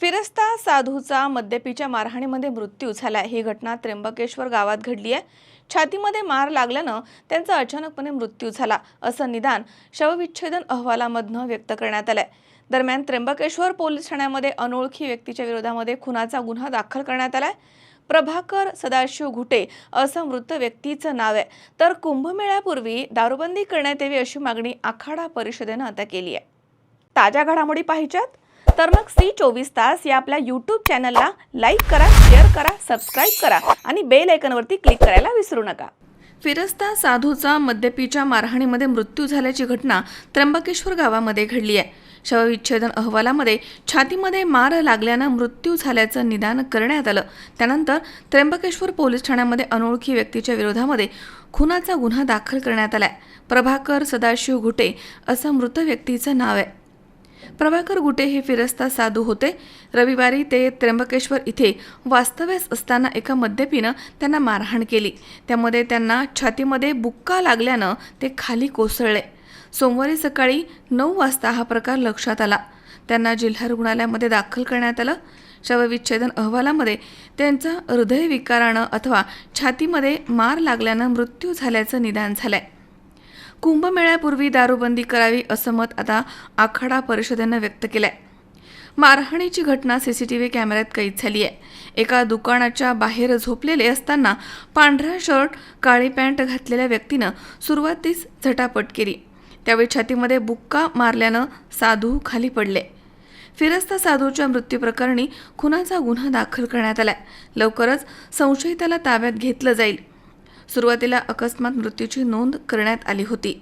फिरस्ता साधूचा मद्यपीच्या मारहाणीमध्ये मृत्यू झाला ही घटना त्र्यंबकेश्वर गावात घडली आहे. छातीमध्ये मार लागल्यानं त्यांचा अचानकपणे मृत्यू झाला असं निदान शवविच्छेदन अहवालामधनं व्यक्त करण्यात आलंय. दरम्यान त्र्यंबकेश्वर पोलीस ठाण्यामध्ये अनोळखी व्यक्तीच्या विरोधामध्ये खुनाचा गुन्हा दाखल करण्यात आलाय. प्रभाकर सदाशिव घुटे असं मृत व्यक्तीचं नाव आहे. तर कुंभमेळ्यापूर्वी दारूबंदी करण्यात यावी अशी मागणी आखाडा परिषदेनं आता केली आहे. ताज्या घडामोडी पाहिजेत. तर मग सी चोवीस तास या आपल्या यूट्यूब चॅनलला लाईक करा शेअर करा सबस्क्राईब करा आणि बेल आयकनवरती क्लिक करायला विसरू नका. फिरस्ता साधूचा मद्यपीच्या मारहाणीमध्ये मृत्यू झाल्याची घटना त्र्यंबकेश्वर गावामध्ये घडली आहे. शवविच्छेदन अहवालामध्ये छातीमध्ये मार लागल्यानं मृत्यू झाल्याचं निदान करण्यात आलं. त्यानंतर त्र्यंबकेश्वर पोलीस ठाण्यामध्ये अनोळखी व्यक्तीच्या विरोधामध्ये खुनाचा गुन्हा दाखल करण्यात आलाय. प्रभाकर सदाशिव घुटे असं मृत व्यक्तीचं नाव आहे. प्रभाकर गुटे हे फिरस्ता साधू होते. रविवारी ते त्र्यंबकेश्वर इथे वास्तव्यास असताना एका मद्यपीनं त्यांना मारहाण केली. त्यामध्ये त्यांना छातीमध्ये बुक्का लागल्यानं ते खाली कोसळले. सोमवारी सकाळी नऊ वाजता हा प्रकार लक्षात आला. त्यांना जिल्हा रुग्णालयामध्ये दाखल करण्यात आलं. शवविच्छेदन अहवालामध्ये त्यांचा हृदयविकारानं अथवा छातीमध्ये मार लागल्यानं मृत्यू झाल्याचं निदान आहे कुंभमेळ्यापूर्वी दारूबंदी करावी असं मत आता आखाडा परिषदेनं व्यक्त केलंय. मारहाणीची घटना सीसीटीव्ही कॅमेऱ्यात कैद झाली आहे. एका दुकानाच्या बाहेर झोपलेले असताना पांढरा शर्ट काळी पॅन्ट घातलेल्या व्यक्तीनं सुरुवातीस झटापट केली. त्यावेळी छातीमध्ये बुक्का मारल्यानं साधू खाली पडले. फिरस्ता साधूच्या मृत्यूप्रकरणी खुनाचा गुन्हा दाखल करण्यात आलाय. लवकरच संशयिताला ताब्यात घेतलं जाईल. सुरुवातीला अकस्मात मृत्यूची नोंद करण्यात आली होती.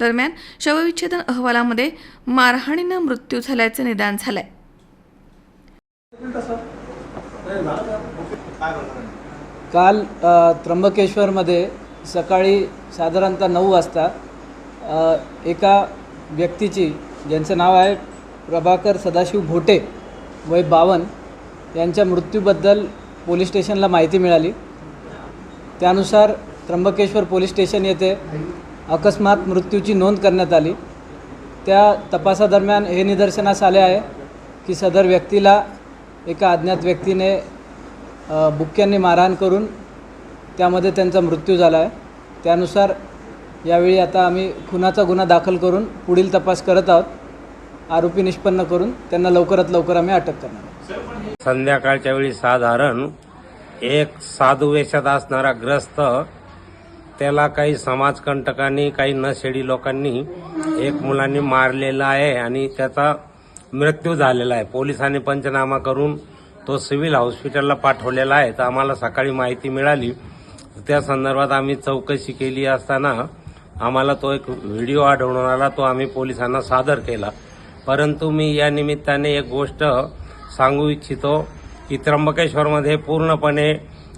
दरम्यान शवविच्छेदन अहवालामध्ये मारहाणीनं मृत्यू झाल्याचं निदान झालंय. काल त्र्यंबकेश्वरमध्ये सकाळी साधारणतः नऊ वाजता एका व्यक्तीची ज्यांचं नाव आहे प्रभाकर सदाशिव भोटे वय बावन यांच्या मृत्यूबद्दल पोलीस स्टेशनला माहिती मिळाली. त्यानुसार त्र्यंबकेश्वर पोलीस स्टेशन येथे अकस्मात मृत्यूची नोंद करण्यात आली. त्या तपासादरम्यान हे निदर्शनास आले आहे की सदर व्यक्तीला एका अज्ञात व्यक्तीने बुक्क्यांनी मारहाण करून त्यामध्ये त्यांचा मृत्यू झाला आहे. त्यानुसार यावेळी आता आम्ही खुनाचा गुन्हा दाखल करून पुढील तपास करत आहोत. आरोपी निष्पन्न करून त्यांना लवकरात लवकर आम्ही अटक करणार संध्याकाळच्या वेळी साधारण एक साधू वेशात असणारा ग्रस्त त्याला काही समाजकंटकांनी काही नशेडी लोकांनी एक मुलांनी मारलेला आहे आणि त्याचा मृत्यू झालेला आहे. पोलिसांनी पंचनामा करून तो सिव्हिल हॉस्पिटलला पाठवलेला आहे. तर आम्हाला सकाळी माहिती मिळाली. त्या संदर्भात आम्ही चौकशी केली असताना आम्हाला तो एक व्हिडिओ आढळून आला. तो आम्ही पोलिसांना सादर केला. परंतु मी या निमित्ताने एक गोष्ट सांगू इच्छितो की त्र्यंबकेश्वरमध्ये पूर्णपणे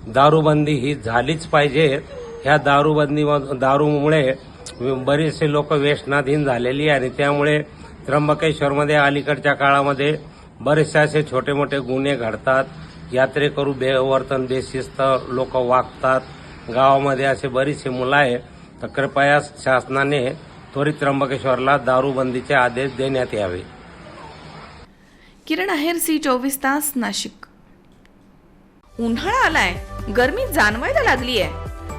दारूबंदी ही झालीच पाहिजे. ह्या दारूबंदी दारूमुळे बरेचसे लोक व्यसनाधीन झालेली आणि त्यामुळे त्र्यंबकेश्वरमध्ये अलीकडच्या काळामध्ये बरेचसे असे छोटे मोठे गुन्हे घडतात. यात्रेकरू बेवर्तन बेशिस्त लोक वागतात. गावामध्ये असे बरीचसे मुलं आहे तर कृपया शासनाने त्वरित त्र्यंबकेश्वरला दारूबंदीचे आदेश देण्यात यावे. किरण आहेर सी चोवीस तास नाशिक. उन्हाळा आलाय. गर्मी जाणवायला लागली आहे